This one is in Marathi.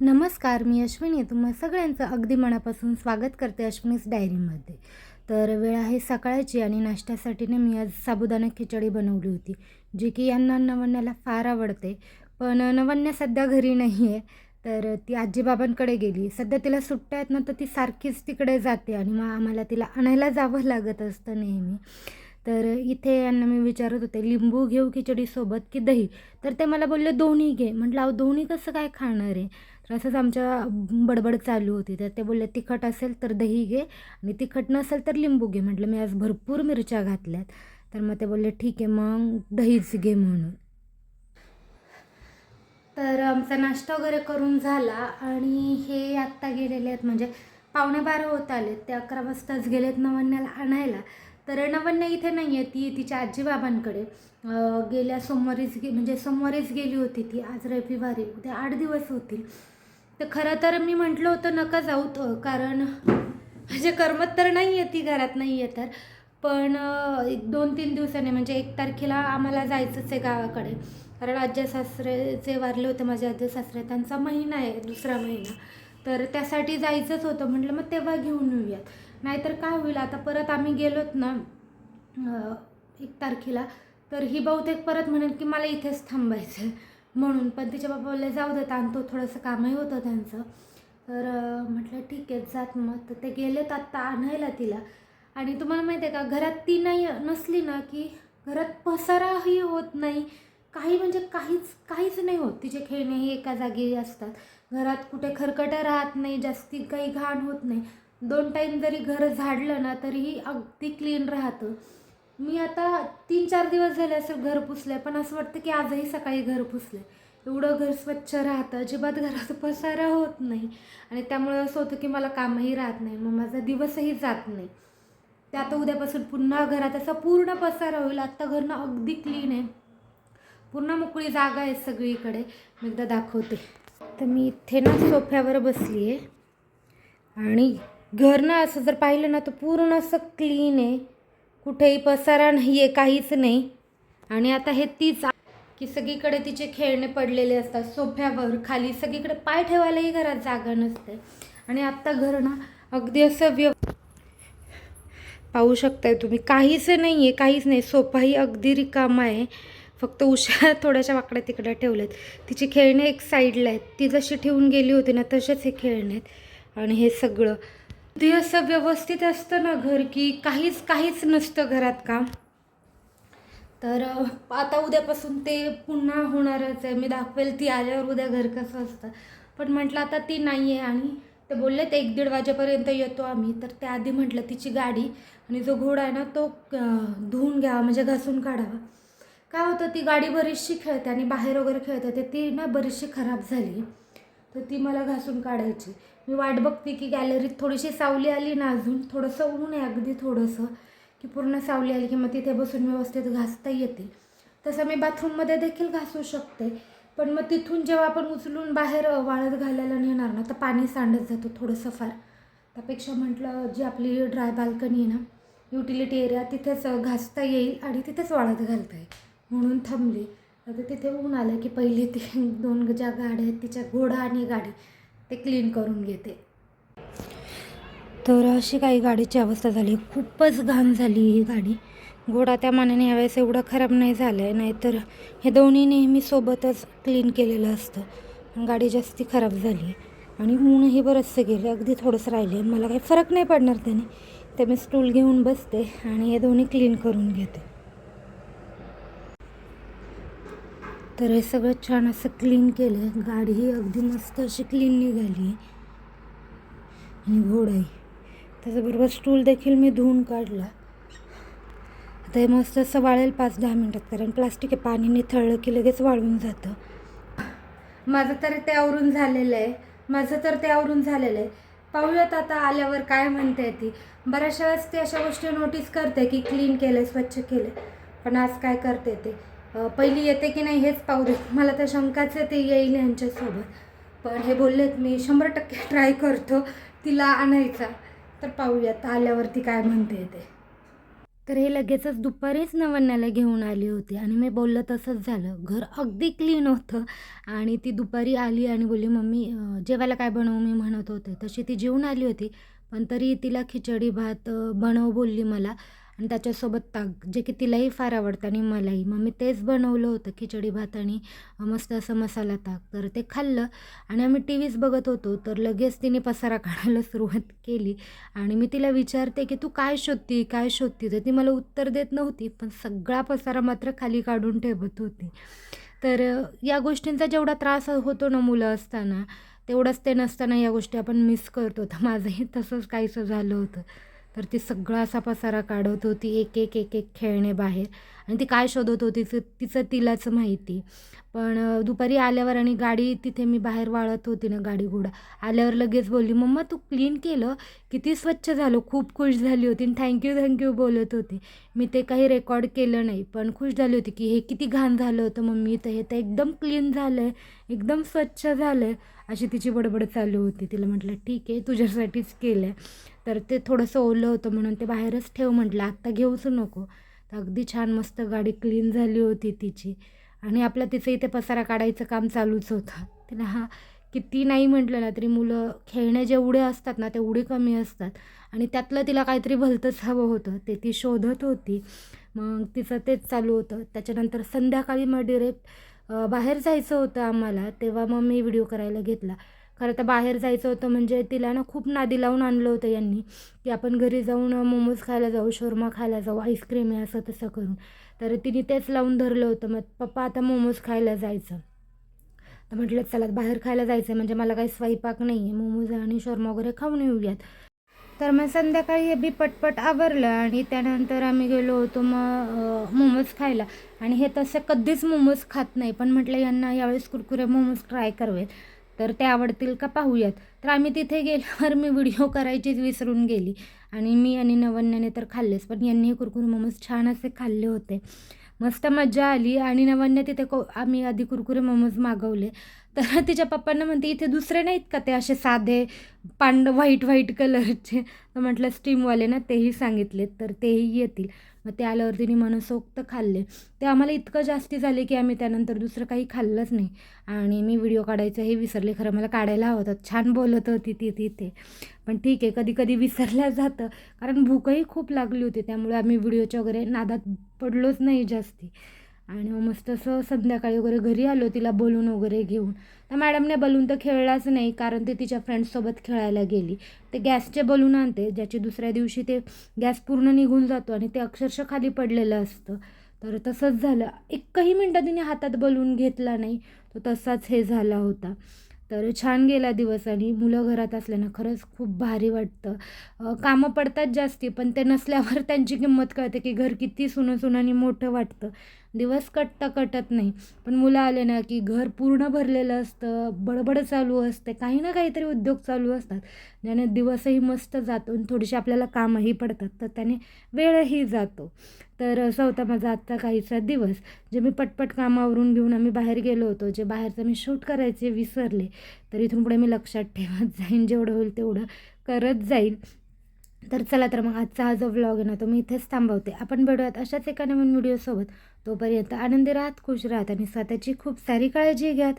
नमस्कार मी अश्विनी. तुम्हा सगळ्यांचं अगदी मनापासून स्वागत करते अश्विनीस डायरीमध्ये. तर वेळ आहे सकाळची आणि नाश्त्यासाठी ना मी आज साबुदाणा खिचडी बनवली होती जी की यांना नवन्याला फार आवडते. पण नवन्या सध्या घरी नाही आहे तर ती आजीबाबांकडे गेली. सध्या तिला सुट्ट्या आहेत ना तर ती सारखीच तिकडे जाते आणि मग आम्हाला तिला आणायला जावं लागत असतं नेहमी. तर इथे यांना मी विचारत होते लिंबू घेऊ खिचडीसोबत की दही? तर ते मला बोलले दोन्ही घे. म्हटलं अहो दोन्ही कसं काय खाणार आहे? तर असंच आमच्या बडबड चालू होती. तर ते बोलले तिखट असेल तर दही घे आणि तिखट नसेल तर लिंबू घे. म्हटलं मी आज भरपूर मिरच्या घातल्यात. तर मग ते बोलले ठीक आहे मग दहीच घे म्हणून. तर आमचा नाश्ता वगैरे करून झाला आणि हे आत्ता गेलेले आहेत. म्हणजे पावणे बारा होत आले ते अकरा वाजताच गेलेत नवन्याला आणायला. तर नवन्या इथे नाही आहे ती तिच्या आजीबाबांकडे. गेल्या सोमवारीच गे म्हणजे सोमवारीच गेली होती ती. आज रविवारी. उद्या आठ दिवस होतील. तर खरं तर मी म्हटलं होतं नका जाऊ तर कारण म्हणजे करमत तर नाही आहे ती घरात नाही आहे तर. पण एक दोन तीन दिवसांनी म्हणजे एक तारखेला आम्हाला जायचंच आहे गावाकडे. कारण आज्या सासरे जे वारले होते माझे आज्या सासरे त्यांचा महिना आहे दुसरा महिना. तर त्यासाठी जायचंच होतं. म्हटलं मग तेव्हा घेऊन येऊयात. नाहीतर काय होईल? आता परत आम्ही गेलोत ना एक तारखेला तर ही बहुतेक परत म्हणेल की मला इथेच थांबायचं आहे म्हणून पण तिच्या बाबा बोलले जाऊ देत आणतो थोडंसं कामही होतं त्यांचं. तर म्हटलं ठीक आहे जात मग. तर ते गेलेत आत्ता आणायला तिला. आणि तुम्हाला माहिती आहे का घरात ती नाही नसली ना की घरात पसाराही होत नाही. काही म्हणजे काहीच काहीच नाही होत. तिचे खेळणेही एका जागी असतात. घरात कुठे खरकटं राहत नाही जास्ती काही घाण होत नाही. दोन टाईम जरी घर झाडलं ना तरीही अगदी क्लीन राहतं. मी आता तीन चार दिवस झाले असं घर पुसलं आहे पण असं वाटतं की आजही सकाळी घर पुसलं एवढं घर स्वच्छ राहतं अजिबात घरात पसारा होत नाही. आणि त्यामुळे असं होतं की मला कामही राहत नाही मग माझा दिवसही जात नाही. ते आता उद्यापासून पुन्हा घरात असा पूर्ण पसारा होईल. आत्ता घरनं अगदी क्लीन आहे. पूर्ण मोकळी जागा आहे सगळीकडे. मी एकदा दाखवते. तर मी इथे ना सोफ्यावर बसली आहे आणि घरनं असं जर पाहिलं ना तर पूर्ण असं क्लीन आहे. कुठेही पसारा नाही आहे काहीच नाही. आणि आता हे तीच की सगळीकडे तिचे खेळणे पडलेले असतात सोफ्यावर खाली सगळीकडे पाय ठेवायलाही घरात जागा नसते. आणि आत्ता घर ना अगदी असं व्यव पाहू शकताय तुम्ही. काहीच नाही आहे काहीच नाही. सोफाही अगदी रिकामा आहे. फक्त उशा थोड्याशा वाकड्या तिकडे ठेवल्यात. तिची खेळणे एक साईडला आहेत. ती जशी ठेवून गेली होती ना तसेच हे खेळणे आहेत. आणि हे सगळं ते असं व्यवस्थित असतं ना घर की काहीच काहीच नसतं घरात काम. तर आता उद्यापासून ते पुन्हा होणारच आहे. मी दाखवेल ती आल्यावर उद्या घर कसं असतं. पण म्हटलं आता ती नाही आहे आणि ते बोलले ते एक दीड वाजेपर्यंत येतो आम्ही. तर त्याआधी म्हटलं तिची गाडी आणि जो घोडा आहे ना तो धुवून घ्यावा म्हणजे घासून काढावा. काय होतं ती गाडी बरीचशी खेळते आणि बाहेर वगैरे खेळते तर ती ना बरीचशी खराब झाली. तर ती मला घासून काढायची. मी वाट बघते की गॅलरीत थोडीशी सावली आली ना अजून. थोडंसं ऊन आहे अगदी थोडंसं की पूर्ण सावली आली की मग तिथे बसून व्यवस्थित घासता येते. तसं मी बाथरूममध्ये देखील घासू शकते. पण मग तिथून जेव्हा आपण उचलून बाहेर वाळत घालायला नेणार ना तर पाणी सांडत जातं थोडंसं फार. त्यापेक्षा म्हटलं जी आपली ड्राय बाल्कनी आहे ना युटिलिटी एरिया तिथेच घासता येईल आणि तिथेच वाळत घालता येईल. म्हणून थांबली. आता तिथे ऊन आलं की पहिली ती दोन ज्या गाड्या आहेत तिच्या घोडा आणि गाडी. ते क्लीन करून घेते. तर अशी काही गाडीची अवस्था झाली. खूपच घाण झाली ही गाडी. घोडा त्या मानाने यावेळेस एवढा खराब नाही झाला आहे नाहीतर हे दोन्ही नेहमी सोबतच क्लीन केलेलं असतं. गाडी जास्ती खराब झाली. आहे आणि ऊनही बरंचसं गेलं. अगदी थोडंसं राहिले मला काही फरक नाही पडणार त्याने. ते मी स्टूल घेऊन बसते आणि हे दोन्ही क्लीन करून घेते. तर हे सगळं छान असं क्लीन केलं आहे गाडीही अगदी मस्त अशी क्लीन निघाली आहे. आणि घोडाही त्याच्याबरोबर स्टूल देखील मी धुवून काढला. आता हे मस्त असं वाळेल पाच दहा मिनटात कारण प्लास्टिक आहे पाणी निथळलं की लगेच वाळून जातं. माझं तर ते आवरून झालेलं आहे. माझं तर ते आवरून झालेलं आहे. पाहूयात आता आल्यावर काय म्हणते ती. बऱ्याचशा वेळेस ती अशा गोष्टी नोटीस करते की क्लीन केलं स्वच्छ केलं पण आज काय करते ते? पहिली येते की नाही हेच पाहू दे. मला तर शंकाच ते येईल यांच्यासोबत पण हे बोललेत मी शंभर टक्के ट्राय करतो तिला आणायचा. तर पाहूयात आल्यावरती काय म्हणते ते. तर हे लगेचच दुपारीच नवन्याला घेऊन आली होती आणि मी बोललं तसंच झालं. घर अगदी क्लीन होतं आणि ती दुपारी आली आणि बोलली मम्मी जेवायला काय बनवू? मी म्हणत होते. तशी ती जेवून आली होती पण तरी तिला खिचडी भात बनव बोलली मला. आणि त्याच्यासोबत ताक जे की तिलाही फार आवडतं आणि मलाही. मग मी तेच बनवलं होतं खिचडी भात आणि मस्त असं मसाला ताक. तर ते खाल्लं आणि आम्ही टी व्हीच बघत होतो तर लगेच तिने पसारा काढायला सुरुवात केली आणि मी तिला विचारते की तू काय शोधती काय शोधती? तर ती मला उत्तर देत नव्हती पण सगळा पसारा मात्र खाली काढून ठेवत होती. तर या गोष्टींचा जेवढा त्रास होतो ना मुलं असताना तेवढंच ते नसताना या गोष्टी आपण मिस करतो. तर माझंही तसंच काहीसं झालं होतं. तर ती सगळा असा पसारा काढत होती एक एक एक एक खेळणे बाहेर. आणि ती काय शोधत होती तिचं तिचं तिलाच माहिती. पण दुपारी आल्यावर आणि गाडी तिथे मी बाहेर वाळत होती ना गाडी घोडा आल्यावर लगेच बोलली मम्मा तू क्लीन केलं? किती स्वच्छ झालं? खूप खुश झाली होती आणि थँक्यू थँक्यू बोलत होती. मी ते काही रेकॉर्ड केलं नाही पण खुश झाली होती की हे किती घाण झालं होतं मम्मी तर हे तर एकदम क्लीन झालं आहे एकदम स्वच्छ झालं आहे अशी तिची बडबड चालू होती. तिला म्हटलं ठीक आहे तुझ्यासाठीच केलं आहे तर ते थोडंसं ओलं होतं म्हणून ते बाहेरच ठेव म्हटलं आत्ता घेऊच नको. तर अगदी छान मस्त गाडी क्लीन झाली होती तिची. आणि आपलं तिचं इथे पसारा काढायचं काम चालूच होतं. तिला हा किती नाही म्हटलं ना तरी मुलं खेळणे जेवढे असतात ना तेवढे कमी असतात. आणि त्यातलं तिला काहीतरी भलतंच हवं होतं. ते ती शोधत होती. मग तिचं तेच चालू होतं. त्याच्यानंतर संध्याकाळी मग डिरेक्ट बाहेर जायचं होतं आम्हाला. तेव्हा मग मी व्हिडिओ करायला घेतला. खरं तर बाहेर जायचं होतं म्हणजे तिला ना खूप नादी लावून आणलं होतं यांनी की आपण घरी जाऊन मोमोज खायला जाऊ शोरमा खायला जाऊ आईस्क्रीम आहे असं तसं करून. तर तिने तेच लावून धरलं होतं मग पप्पा आता मोमोज खायला जायचं. तर म्हटलं चला बाहेर खायला जायचं म्हणजे मला काही स्वयंपाक नाही आहे मोमोज आणि शोरमा वगैरे खाऊन येऊयात. तर मग संध्याकाळी हे बी पटपट आवरलं आणि त्यानंतर आम्ही गेलो होतो मग मोमोज खायला. आणि हे तसे कधीच मोमोज खात नाही पण म्हटलं यांना यावेळेस कुरकुरे मोमोज ट्राय करावेत. तर ते आवडतील का पाहूयात. तर आम्ही तिथे गेल्यावर मी व्हिडिओ करायचीच विसरून गेली. आणि मी आणि नवन्याने तर खाल्लेच पण यांनी कुरकुरे मोमोज छान असे खाल्ले होते. मस्त मजा आली आणि नवन्या तिथे को आम्ही आधी कुरकुरे मोमोज मागवले. तर तिच्या पप्पांना म्हणते इथे दुसरे नाहीत का ते असे साधे पांड व्हाईट व्हाईट कलरचे तर म्हटलं स्टीमवाले ना तेही सांगितलेत तर तेही येतील. मग ते आल्यावर तिने मनसोक्त खाल्ले. ते आम्हाला इतकं जास्ती झाले की आम्ही त्यानंतर दुसरं काही खाल्लंच नाही. आणि मी व्हिडिओ काढायचं हे विसरले. खरं मला काढायला हवं होतं. छान बोलत होती ती तिथे. पण ठीक आहे कधी कधी विसरल्या जातं. कारण भूकही खूप लागली होती. त्यामुळे आम्ही व्हिडिओच्या वगैरे नादात पडलोच नाही जास्ती. आणि मग मस्त असं संध्याकाळी वगैरे घरी आलो तिला बलून वगैरे घेऊन. तर मॅडमने बलून तर खेळलाच नाही कारण ते तिच्या फ्रेंड्ससोबत खेळायला गेली. ते गॅसचे बलून आणते ज्याची दुसऱ्या दिवशी ते गॅस पूर्ण निघून जातो आणि ते अक्षरशः खाली पडलेलं असतं. तर तसंच झालं. एकही मिनटं तिने हातात बलून घेतला नाही. तो तसाच हे झाला होता. तर छान गेला दिवस आणि मुलं घरात असल्यानं खरंच खूप भारी वाटतं. कामं पडतात जास्ती पण ते नसल्यावर त्यांची किंमत कळते की घर किती सुनं सुनानी मोठं वाटतं. दिवस कटता कटत नाही. पण मुलं आले ना की घर पूर्ण भरलेलं असतं बडबड चालू असते काही ना काहीतरी उद्योग चालू असतात. ज्याने दिवसही मस्त जातो आणि थोडीशी आपल्याला कामही पडतात तर त्याने वेळही जातो. तर असा होता माझा आजचा काहीचा दिवस जे मी पटपट कामावरून घेऊन आम्ही बाहेर गेलो होतो जे बाहेरचं मी शूट करायचे विसरले तर इथून पुढे मी लक्षात ठेवत जाईन जेवढं होईल तेवढं करत जाईन. तर चला तर मग आजचा हा जो व्लॉग आहे ना तो मी इथेच थांबवते. आपण भेटूयात अशाच एका नवीन व्हिडिओसोबत तोपर्यंत आनंदी राहत खुश राहत आणि स्वतःची खूप सारी काळजी घ्यात.